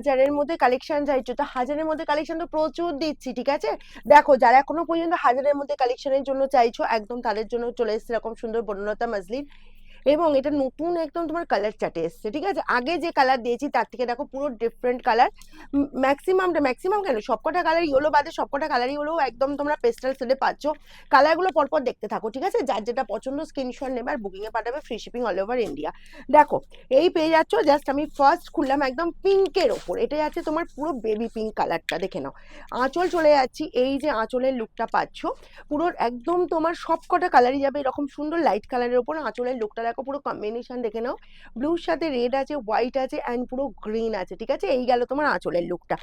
হাজারের মধ্যে কালেকশন চাইছো তো হাজারের মধ্যে কালেকশন তো প্রচুর দিচ্ছি, ঠিক আছে? দেখো, যারা এখনও পর্যন্ত হাজারের মধ্যে কালেকশনের জন্য চাইছো, একদম তাদের জন্য চলে এসছে এরকম সুন্দর বনলতা মাজলিন। এবং এটা নতুন একদম তোমার কালার চাটে এসছে, ঠিক আছে? আগে যে কালার দিয়েছি, তার থেকে দেখো পুরো ডিফারেন্ট কালার ম্যাক্সিমামটা ম্যাক্সিমাম কেন? সবকটা কালার ইয়েলো বাদে সবকটা কালারই হলো একদম তোমরা পেস্টাল সেটে পাচ্ছ। কালারগুলো পরপর দেখতে থাকো, ঠিক আছে? যার যেটা পছন্দ স্ক্রিনশট নেবে আর বুকিংয়ে পাঠাবে free shipping all over India দেখো, এই পেয়ে যাচ্ছ জাস্ট আমি ফার্স্ট খুললাম একদম পিঙ্কের ওপর। এটা যাচ্ছে তোমার পুরো বেবি পিঙ্ক কালারটা দেখে নাও। আঁচল চলে যাচ্ছি, এই যে আঁচলের লুকটা পাচ্ছ। পুরো একদম তোমার সবকটা কালারই যাবে, এরকম সুন্দর লাইট কালারের ওপর আঁচলের লুকটা দেখো পুরো কম্বিনেশন দেখে নাও। ব্লুর সাথে রেড আছে হোয়াইট আছে অ্যান্ড পুরো গ্রিন আছে, ঠিক আছে? এই গেল তোমার আঁচলের লুকটা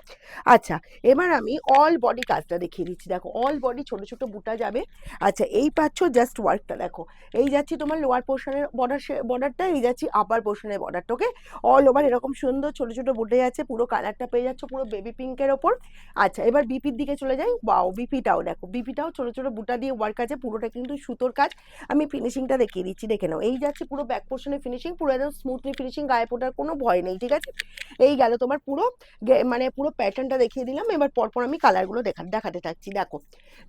আচ্ছা এবার আমি অল বডি কাজটা দেখিয়ে দিচ্ছি। দেখো অল বডি ছোট ছোট বুটা যাবে। আচ্ছা এই পাচ্ছ জাস্ট ওয়ার্কটা দেখো। এই যাচ্ছি তোমার লোয়ার পোর্শনের বর্ডার বর্ডারটা এই যাচ্ছি আপার পোর্শনের বর্ডারটা ওকে অল ওভার এরকম সুন্দর ছোট ছোট বুটে যাচ্ছে পুরো কালারটা পেয়ে যাচ্ছ পুরো বেবি পিঙ্কের ওপর। আচ্ছা এবার বিপির দিকে চলে যাই। বাও বিপিটাও দেখো। বিপিটাও ছোট ছোট বুটা দিয়ে ওয়ার্ক আছে, পুরোটা কিন্তু সুতোর কাজ। আমি ফিনিশিংটা দেখিয়ে দিচ্ছি, দেখে নাও। এই যাচ্ছে পুরো ব্যাক পোর্শনের ফিনিশিং পুরো একদম স্মুথলি ফিনিশিং গায়ে পোটার কোনো ভয় নেই, ঠিক আছে? এই গেল তোমার পুরো মানে পুরো প্যাটার্নটা দেখিয়ে দিলাম, এবার পরপর আমি কালারগুলো দেখা, দেখাতে থাকছি, দেখো।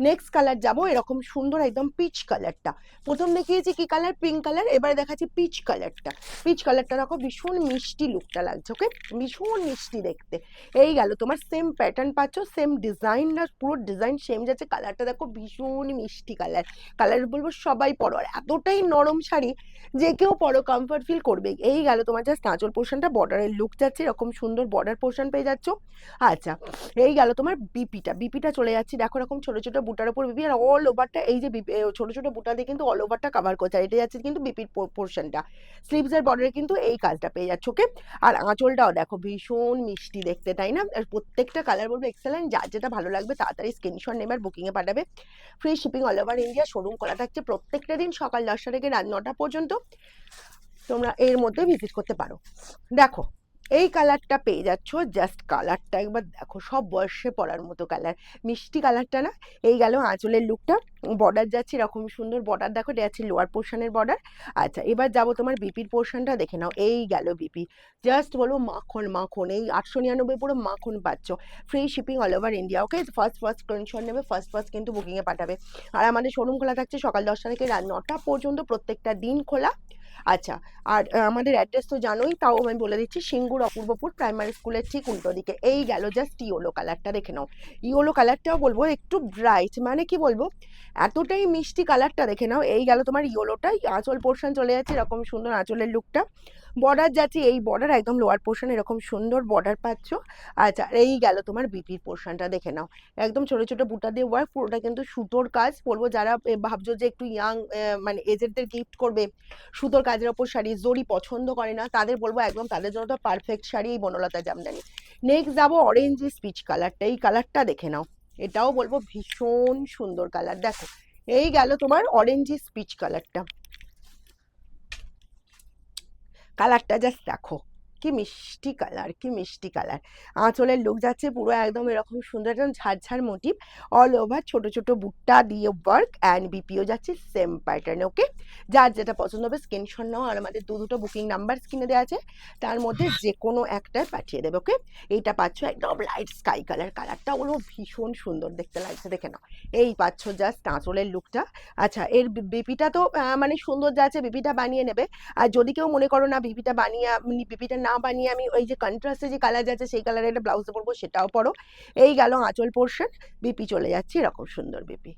নেক্সট কালার যাব, এরকম সুন্দর একদম পিচ কালারটা প্রথম দেখিয়েছি কি কালার পিঙ্ক কালার এবারে দেখাচ্ছি পিচ কালারটা পিচ কালারটা দেখো, ভীষণ মিষ্টি লুকটা লাগছে ওকে ভীষণ মিষ্টি দেখতে। এই গেল তোমার সেম প্যাটার্ন পাচ্ছ সেম ডিজাইন না পুরো ডিজাইন সেম যাচ্ছে কালারটা দেখো ভীষণ মিষ্টি কালার কালার বলব সবাই পরো, আর এতটাই নরম শাড়ি যে কেউ পরো কমফর্ট ফিল করবে এই গেল তোমার জাস্ট আঁচল পোর্শনটা বর্ডারের লুক যাচ্ছে, এরকম সুন্দর বর্ডার পোর্শন পেয়ে যাচ্ছ। আচ্ছা এই গেল তোমার বিপিটা বিপিটা চলে যাচ্ছে, দেখো এরকম ছোটো ছোটো বুটার উপর বিপি আর অল ওভারটা এই যে বিপি- ছোটো ছোট বুটা দিয়ে কিন্তু অল ওভারটা কভার করছে, আর এটা যাচ্ছে কিন্তু বিপির পোর্শনটা স্লিভস এর বর্ডারে কিন্তু এই কাজটা পেয়ে যাচ্ছে ওকে আর আঁচলটাও দেখো, ভীষণ মিষ্টি দেখতে, তাই না? আর প্রত্যেকটা কালার বলব এক্সেলেন্ট যার যেটা ভালো লাগবে তাড়াতাড়ি স্ক্রিনশট নেবে আর বুকিংয়ে পাঠাবে। Free shipping all over India showroom খোলা থাকছে প্রত্যেকটা দিন সকাল দশটা থেকে রাত নটা পর্যন্ত। তোমরা এর মধ্যে ভিজিট করতে পারো। দেখো এই কালারটা পেয়ে যাচ্ছ জাস্ট কালারটা একবার দেখো, সব বয়সে পড়ার মতো কালার মিষ্টি কালারটা না, এই গেল আঁচলের লুকটা বর্ডার যাচ্ছে এরকম সুন্দর বর্ডার দেখো এটা যাচ্ছে লোয়ার পোর্শনের বর্ডার আচ্ছা এবার যাব তোমার বিপির পোর্শনটা দেখে নাও, এই গেল বিপি জাস্ট বলব মাখন মাখন, এই আটশো নিরানব্বই পুরো মাখন পাচ্ছ। Free shipping all over India okay first first screenshot নেবে ফার্স্ট ফার্স্ট কিন্তু বুকিংয়ে পাঠাবে। আর আমাদের শোরুম খোলা থাকছে সকাল দশটা থেকে রাত নটা পর্যন্ত, প্রত্যেকটা দিন খোলা। আচ্ছা আর আমাদের অ্যাড্রেস তো জানোই, তাও আমি বলে দিচ্ছি, সিঙ্গুর অপূর্বপুর প্রাইমারি স্কুলের ঠিক উল্টো দিকে। এই গেল জাস্ট ইয়েলো কালারটা দেখে নাও। ইয়েলো কালারটাও বলব একটু ব্রাইট মানে কি বলব? এতটাই মিষ্টি কালারটা দেখে নাও, এই গেল তোমার ইয়েলোটাই আঁচল পোর্শন চলে যাচ্ছে, এরকম সুন্দর আঁচলের লুকটা বর্ডার যাচ্ছে, এই বর্ডার একদম লোয়ার পোর্শন এরকম সুন্দর বর্ডার পাচ্ছ। আচ্ছা এই গেল তোমার বিপির পোর্শনটা দেখে নাও। একদম ছোট ছোট বুটা দিয়ে ওয়ার্ক পুরোটা কিন্তু সুতোর কাজ। বলব যারা ভাবছ যে একটু ইয়াং মানে এজেডদের গিফট করবে, সুতোর কাজের ওপর শাড়ি জরি পছন্দ করে না, তাদের বলব একদম তাদের জন্য তো পারফেক্ট শাড়ি, এই বনলতা জামদানি। নেক্সট যাব অরেঞ্জ স্পিচ কালারটা এই কালারটা দেখে নাও। এটাও বলব ভীষণ সুন্দর কালার দেখো, এই গেল তোমার অরেঞ্জ স্পিচ কালারটা কালারটা জাস্ট দেখো। কি মিষ্টি কালার, কি মিষ্টি কালার। আঁচলের লুক যাচ্ছে পুরো একদম এরকম সুন্দর একদম ঝাড়ঝাড় মোটিভ অল ওভার ছোট ছোট বুটটা দিয়ে ওয়ার্ক অ্যান্ড বিপিও যাচ্ছে সেম প্যাটার্নে ওকে যার যেটা পছন্দ হবে স্ক্রিনশট নাও আর আমাদের দু, দুটো বুকিং নাম্বার স্ক্রিনে দেওয়া আছে। তার মধ্যে যে কোনো একটাই পাঠিয়ে দেবে ওকে এইটা পাচ্ছ একদম লাইট স্কাই কালার কালারটা ওগুলো ভীষণ সুন্দর দেখতে লাগছে, দেখে নাও। এই পাচ্ছ জাস্ট আঁচলের লুকটা আচ্ছা এর বিপিটা তো মানে সুন্দর যাচ্ছে বিপিটা বানিয়ে নেবে। আর যদি কেউ মনে করো না বিপিটা বানিয়ে বিপিটা না বানিয়ে আমি ওই যে কন্ট্রাস্টে যে কালার যাচ্ছে, সেই কালারের একটা ব্লাউজ পরবো, সেটাও পরো। এই গেল আঁচল পোর্শন বিপি চলে যাচ্ছে, এরকম সুন্দর বিপি।